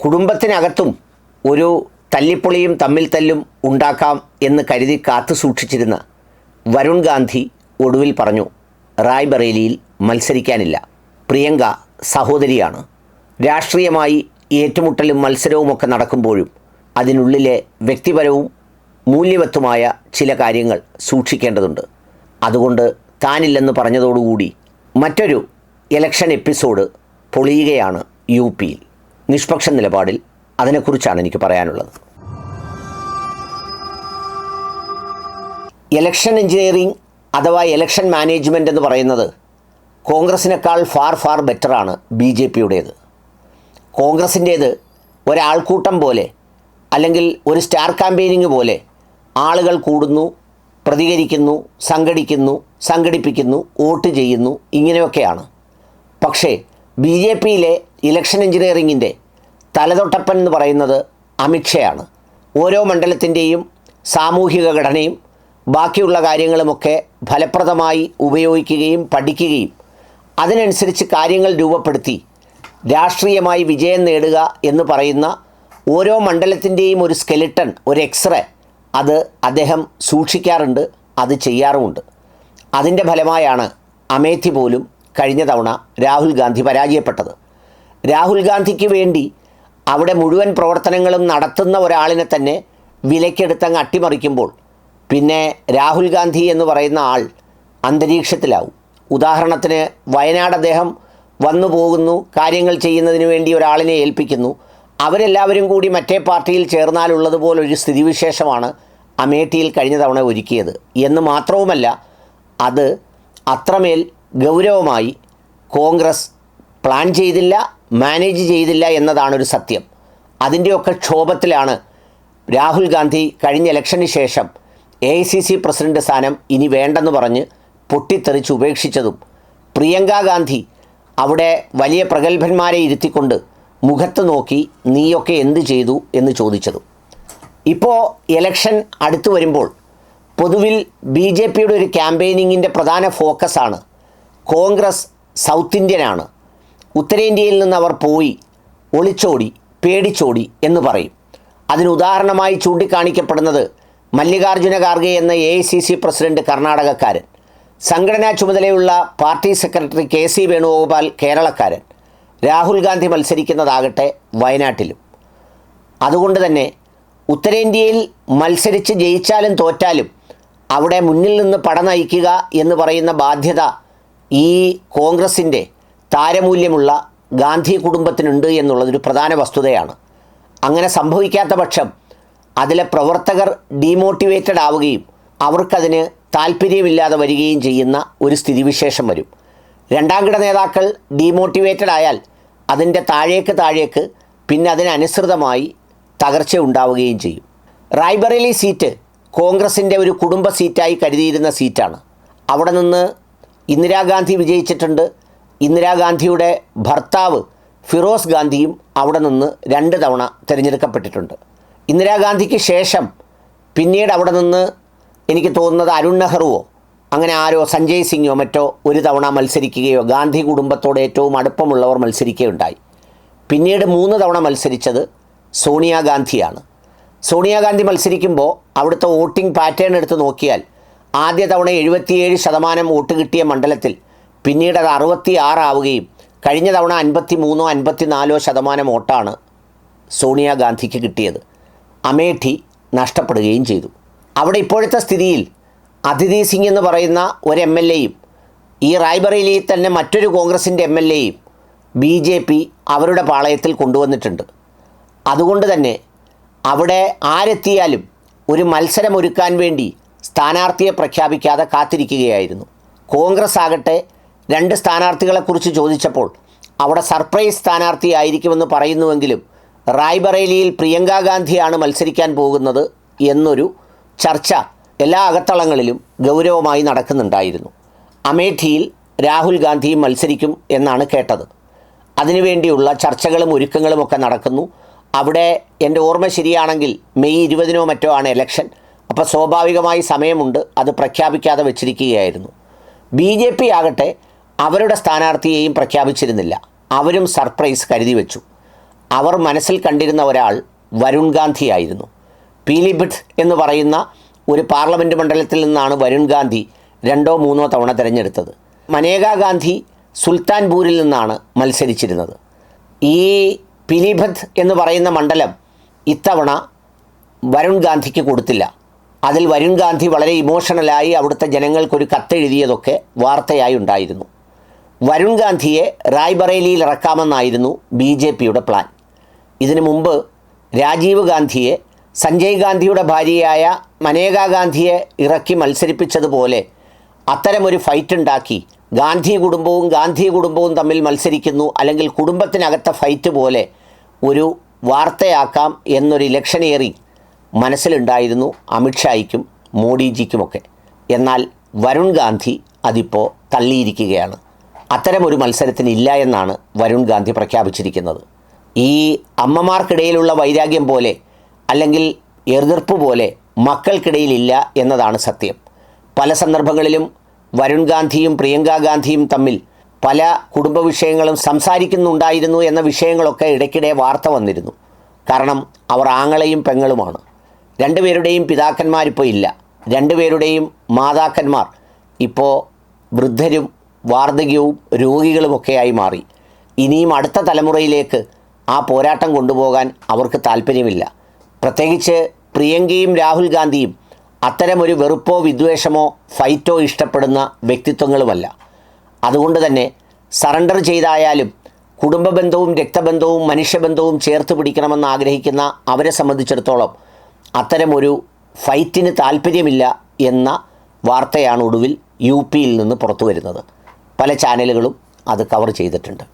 കുടുംബത്തിനകത്തും ഒരു തല്ലിപ്പൊളിയും തമ്മിൽ തല്ലും ഉണ്ടാക്കാം എന്ന് കരുതി കാത്തു സൂക്ഷിച്ചിരുന്ന വരുൺ ഗാന്ധി ഒടുവിൽ പറഞ്ഞു റായ്ബറേലിയിൽ മത്സരിക്കാനില്ല. പ്രിയങ്ക സഹോദരിയാണ്. രാഷ്ട്രീയമായി ഏറ്റുമുട്ടലും മത്സരവുമൊക്കെ നടക്കുമ്പോഴും അതിനുള്ളിലെ വ്യക്തിപരവും മൂല്യവത്തുമായ ചില കാര്യങ്ങൾ സൂക്ഷിക്കേണ്ടതുണ്ട്. അതുകൊണ്ട് താനില്ലെന്ന് പറഞ്ഞതോടുകൂടി മറ്റൊരു ഇലക്ഷൻ എപ്പിസോഡ് പൊളിയുകയാണ് യു പിയിൽ നിഷ്പക്ഷ നിലപാടിൽ അതിനെക്കുറിച്ചാണ് എനിക്ക് പറയാനുള്ളത്. ഇലക്ഷൻ എഞ്ചിനീയറിംഗ് അഥവാ ഇലക്ഷൻ മാനേജ്മെന്റ് എന്ന് പറയുന്നത് കോൺഗ്രസിനേക്കാൾ ഫാർ ഫാർ ബെറ്ററാണ് ബി ജെ പിയുടേത്. കോൺഗ്രസിന്റേത് ഒരാൾക്കൂട്ടം പോലെ അല്ലെങ്കിൽ ഒരു സ്റ്റാർ ക്യാമ്പയിനിങ് പോലെ ആളുകൾ കൂടുന്നു പ്രതികരിക്കുന്നു സംഘടിക്കുന്നു സംഘടിപ്പിക്കുന്നു വോട്ട് ചെയ്യുന്നു ഇങ്ങനെയൊക്കെയാണ്. പക്ഷേ ബി ജെ പിയിലെ ഇലക്ഷൻ എഞ്ചിനീയറിങ്ങിന്റെ തലതൊട്ടപ്പൻ എന്ന് പറയുന്നത് അമിത്ഷയാണ്. ഓരോ മണ്ഡലത്തിന്റെയും സാമൂഹിക ഘടനയും ബാക്കിയുള്ള കാര്യങ്ങളുമൊക്കെ ഫലപ്രദമായി ഉപയോഗിക്കുകയും പഠിക്കുകയും അതിനനുസരിച്ച് കാര്യങ്ങൾ രൂപപ്പെടുത്തി രാഷ്ട്രീയമായി വിജയം നേടുക എന്ന് പറയുന്ന ഓരോ മണ്ഡലത്തിന്റെയും ഒരു സ്കെലിട്ടൺ ഒരു എക്സ്റേ അത് അദ്ദേഹം സൂക്ഷിക്കാറുണ്ട് അത് ചെയ്യാറുമുണ്ട്. അതിന്റെ ഫലമായാണ് അമേത്തി പോലും കഴിഞ്ഞ തവണ രാഹുൽ ഗാന്ധി പരാജയപ്പെട്ടത്. രാഹുൽ ഗാന്ധിക്ക് വേണ്ടി അവിടെ മുഴുവൻ പ്രവർത്തനങ്ങളും നടത്തുന്ന ഒരാളിനെ തന്നെ വിലക്കെടുത്തങ്ങ് അട്ടിമറിക്കുമ്പോൾ പിന്നെ രാഹുൽ ഗാന്ധി എന്ന് പറയുന്ന ആൾ അന്തരീക്ഷത്തിലാവും. ഉദാഹരണത്തിന് വയനാട് അദ്ദേഹം വന്നു പോകുന്നു കാര്യങ്ങൾ ചെയ്യുന്നതിന് വേണ്ടി ഒരാളിനെ ഏൽപ്പിക്കുന്നു. അവരെല്ലാവരും കൂടി മറ്റേ പാർട്ടിയിൽ ചേർന്നാലുള്ളതുപോലൊരു സ്ഥിതിവിശേഷമാണ് അമേഠിയിൽ കഴിഞ്ഞ തവണ ഒരുക്കിയത്. എന്ന് മാത്രവുമല്ല അത് അത്രമേൽ ഗൗരവമായി കോൺഗ്രസ് പ്ലാൻ ചെയ്തില്ല മാനേജ് ചെയ്തില്ല എന്നതാണ് ഒരു സത്യം. അതിന്റെയൊക്കെ ക്ഷോഭത്തിലാണ് രാഹുൽ ഗാന്ധി കഴിഞ്ഞ ഇലക്ഷന് ശേഷം A I C C president സ്ഥാനം ഇനി വേണ്ടെന്ന് പറഞ്ഞ് പൊട്ടിത്തെറിച്ച് ഉപേക്ഷിച്ചതും പ്രിയങ്ക ഗാന്ധി അവിടെ വലിയ പ്രഗത്ഭന്മാരെ ഇരുത്തിക്കൊണ്ട് മുഖത്ത് നോക്കി നീയൊക്കെ എന്ത് ചെയ്തു എന്ന് ചോദിച്ചതും. ഇപ്പോൾ ഇലക്ഷൻ അടുത്തു വരുമ്പോൾ പൊതുവിൽ ബി ജെ പിയുടെ ഒരു ക്യാമ്പയിനിങ്ങിന്റെ പ്രധാന ഫോക്കസാണ് കോൺഗ്രസ് സൗത്ത് ഇന്ത്യനാണ് ഉത്തരേന്ത്യയിൽ നിന്ന് അവർ പോയി ഒളിച്ചോടി പേടിച്ചോടി എന്ന് പറയും. അതിന് ഉദാഹരണമായി ചൂണ്ടിക്കാണിക്കപ്പെടുന്നത് മല്ലികാർജുന ഖാർഗെ എന്ന A I C C president കർണാടകക്കാരൻ സംഘടനാ ചുമതലയുള്ള party secretary K C Venugopal കേരളക്കാരൻ Rahul Gandhi മത്സരിക്കുന്നതാകട്ടെ വയനാട്ടിലും. അതുകൊണ്ട് തന്നെ ഉത്തരേന്ത്യയിൽ മത്സരിച്ച് ജയിച്ചാലും തോറ്റാലും അവിടെ മുന്നിൽ നിന്ന് പട നയിക്കുക എന്ന് പറയുന്ന ബാധ്യത ഈ കോൺഗ്രസിന്റെ താരമൂല്യമുള്ള ഗാന്ധി കുടുംബത്തിനുണ്ട് എന്നുള്ളതൊരു പ്രധാന വസ്തുതയാണ്. അങ്ങനെ സംഭവിക്കാത്ത പക്ഷം അതിലെ പ്രവർത്തകർ ഡീമോട്ടിവേറ്റഡ് ആവുകയും അവർക്കതിന് താല്പര്യമില്ലാതെ വരികയും ചെയ്യുന്ന ഒരു സ്ഥിതിവിശേഷം വരും. രണ്ടാം കിട നേതാക്കൾ ഡീമോട്ടിവേറ്റഡ് ആയാൽ അതിന്റെ താഴേക്ക് താഴേക്ക് പിന്നെ അതിനനുസൃതമായി തകർച്ച ഉണ്ടാവുകയും ചെയ്യും. റായ്ബറേലി സീറ്റ് കോൺഗ്രസിന്റെ ഒരു കുടുംബ സീറ്റായി കരുതിയിരുന്ന സീറ്റാണ്. അവിടെ നിന്ന് ഇന്ദിരാഗാന്ധി വിജയിച്ചിട്ടുണ്ട്. ഇന്ദിരാഗാന്ധിയുടെ ഭർത്താവ് ഫിറോസ് ഗാന്ധിയും അവിടെ നിന്ന് രണ്ട് തവണ തിരഞ്ഞെടുക്കപ്പെട്ടിട്ടുണ്ട്. ഇന്ദിരാഗാന്ധിക്ക് ശേഷം പിന്നീട് അവിടെ നിന്ന് എനിക്ക് തോന്നുന്നത് അരുൺ നെഹ്റുവോ അങ്ങനെ ആരോ സഞ്ജയ് സിംഗോ മറ്റോ ഒരു തവണ മത്സരിക്കുകയോ ഗാന്ധി കുടുംബത്തോട് ഏറ്റവും അടുപ്പമുള്ളവർ മത്സരിക്കുകയുണ്ടായി. പിന്നീട് മൂന്ന് തവണ മത്സരിച്ചത് സോണിയാഗാന്ധിയാണ് സോണിയാഗാന്ധി മത്സരിക്കുമ്പോൾ അവിടുത്തെ വോട്ടിംഗ് പാറ്റേൺ എടുത്ത് നോക്കിയാൽ ആദ്യ തവണ എഴുപത്തിയേഴ് ശതമാനം വോട്ട് കിട്ടിയ മണ്ഡലത്തിൽ പിന്നീട് അത് അറുപത്തി ആറാവുകയും കഴിഞ്ഞ തവണ അൻപത്തി മൂന്നോ അൻപത്തി നാലോ ശതമാനം വോട്ടാണ് സോണിയാഗാന്ധിക്ക് കിട്ടിയത്. അമേഠി നഷ്ടപ്പെടുകയും ചെയ്തു. അവിടെ ഇപ്പോഴത്തെ സ്ഥിതിയിൽ അതിഥി സിംഗ് എന്ന് പറയുന്ന ഒരു എം എൽ എയും ഈ റായ്ബറേലിയിൽ തന്നെ മറ്റൊരു കോൺഗ്രസിന്റെ എം എൽ എയും ബി ജെ പി അവരുടെ പാളയത്തിൽ കൊണ്ടുവന്നിട്ടുണ്ട്. അതുകൊണ്ട് തന്നെ അവിടെ ആരെത്തിയാലും ഒരു മത്സരം ഒരുക്കാൻ വേണ്ടി സ്ഥാനാർത്ഥിയെ പ്രഖ്യാപിക്കാതെ കാത്തിരിക്കുകയായിരുന്നു. കോൺഗ്രസ് ആകട്ടെ രണ്ട് സ്ഥാനാർത്ഥികളെക്കുറിച്ച് ചോദിച്ചപ്പോൾ അവിടെ സർപ്രൈസ് സ്ഥാനാർത്ഥി ആയിരിക്കുമെന്ന് പറയുന്നുവെങ്കിലും റായ്ബറേലിയിൽ പ്രിയങ്ക ഗാന്ധിയാണ് മത്സരിക്കാൻ പോകുന്നത് എന്നൊരു ചർച്ച എല്ലാ അകത്തളങ്ങളിലും ഗൗരവമായി നടക്കുന്നുണ്ടായിരുന്നു. അമേഠിയിൽ രാഹുൽ ഗാന്ധിയും മത്സരിക്കും എന്നാണ് കേട്ടത്. അതിനുവേണ്ടിയുള്ള ചർച്ചകളും ഒരുക്കങ്ങളും ഒക്കെ നടക്കുന്നു. അവിടെ എന്റെ ഓർമ്മ ശരിയാണെങ്കിൽ മെയ് ഇരുപതിനോ മറ്റോ ആണ് ഇലക്ഷൻ അപ്പോൾ സ്വാഭാവികമായി സമയമുണ്ട്. അത് പ്രഖ്യാപിക്കാതെ വെച്ചിരിക്കുകയായിരുന്നു. ബി ജെ പി ആകട്ടെ അവരുടെ സ്ഥാനാർത്ഥിയെയും പ്രഖ്യാപിച്ചിരുന്നില്ല. അവരും സർപ്രൈസ് കരുതി വെച്ചു. അവർ മനസ്സിൽ കണ്ടിരുന്ന ഒരാൾ വരുൺ ഗാന്ധി ആയിരുന്നു. പീലിഭിട്ട് എന്ന് പറയുന്ന ഒരു പാർലമെന്റ് മണ്ഡലത്തിൽ നിന്നാണ് വരുൺ ഗാന്ധി രണ്ടോ മൂന്നോ തവണ തിരഞ്ഞെടുത്തത്. മനേകാ ഗാന്ധി സുൽത്താൻപൂരിൽ നിന്നാണ് മത്സരിച്ചിരുന്നത്. ഈ പിലിഭത്ത് എന്ന് പറയുന്ന മണ്ഡലം ഇത്തവണ വരുൺ ഗാന്ധിക്ക് കൊടുത്തില്ല. അതിൽ വരുൺ ഗാന്ധി വളരെ ഇമോഷണലായി അവിടുത്തെ ജനങ്ങൾക്കൊരു കത്തെഴുതിയതൊക്കെ വാർത്തയായി ഉണ്ടായിരുന്നു. വരുൺ ഗാന്ധിയെ റായ്ബറേലിയിൽ ഇറക്കാമെന്നായിരുന്നു ബി ജെ പിയുടെ പ്ലാൻ. ഇതിനു മുമ്പ് രാജീവ് ഗാന്ധിയെ സഞ്ജയ് ഗാന്ധിയുടെ ഭാര്യയായ മനേകാ ഗാന്ധിയെ ഇറക്കി മത്സരിപ്പിച്ചതുപോലെ അത്തരമൊരു ഫൈറ്റ് ഉണ്ടാക്കി ഗാന്ധി കുടുംബവും ഗാന്ധി കുടുംബവും തമ്മിൽ മത്സരിക്കുന്നു അല്ലെങ്കിൽ കുടുംബത്തിനകത്തെ ഫൈറ്റ് പോലെ ഒരു വാർത്തയാക്കാം എന്നൊരു ഇലക്ഷനേറി മനസ്സിലുണ്ടായിരുന്നു അമിത്ഷായ്ക്കും മോഡിജിക്കുമൊക്കെ. എന്നാൽ വരുൺ ഗാന്ധി അതിപ്പോൾ തള്ളിയിരിക്കുകയാണ്. അത്തരമൊരു മത്സരത്തിന് ഇല്ല എന്നാണ് വരുൺ ഗാന്ധി പ്രഖ്യാപിച്ചിരിക്കുന്നത്. ഈ അമ്മമാർക്കിടയിലുള്ള വൈരാഗ്യം പോലെ അല്ലെങ്കിൽ എതിർപ്പ് പോലെ മക്കൾക്കിടയിലില്ല എന്നതാണ് സത്യം. പല സന്ദർഭങ്ങളിലും വരുൺ ഗാന്ധിയും പ്രിയങ്ക ഗാന്ധിയും തമ്മിൽ പല കുടുംബ വിഷയങ്ങളും സംസാരിക്കുന്നുണ്ടായിരുന്നു എന്ന വിഷയങ്ങളൊക്കെ ഇടയ്ക്കിടെ വാർത്ത വന്നിരുന്നു. കാരണം അവർ ആങ്ങളെയും പെങ്ങളുമാണ്. രണ്ടുപേരുടെയും പിതാക്കന്മാരിപ്പോൾ ഇല്ല. രണ്ടുപേരുടെയും മാതാക്കന്മാർ ഇപ്പോൾ വൃദ്ധരും വാർദ്ധക്യവും രോഗികളുമൊക്കെയായി മാറി. ഇനിയും അടുത്ത തലമുറയിലേക്ക് ആ പോരാട്ടം കൊണ്ടുപോകാൻ അവർക്ക് താല്പര്യമില്ല. പ്രത്യേകിച്ച് പ്രിയങ്കയും രാഹുൽ ഗാന്ധിയും അത്തരമൊരു വെറുപ്പോ വിദ്വേഷമോ ഫൈറ്റോ ഇഷ്ടപ്പെടുന്ന വ്യക്തിത്വങ്ങളുമല്ല. അതുകൊണ്ട് തന്നെ സറണ്ടർ ചെയ്തായാലും കുടുംബ ബന്ധവും രക്തബന്ധവും മനുഷ്യബന്ധവും ചേർത്ത് പിടിക്കണമെന്ന് ആഗ്രഹിക്കുന്ന അവരെ സംബന്ധിച്ചിടത്തോളം അത്തരമൊരു ഫൈറ്റിന് താല്പര്യമില്ല എന്ന വാർത്തയാണ് ഒടുവിൽ യു പിയിൽ നിന്ന് പുറത്തു വരുന്നത് പല ചാനലുകളും അത് കവർ ചെയ്തിട്ടുണ്ട്.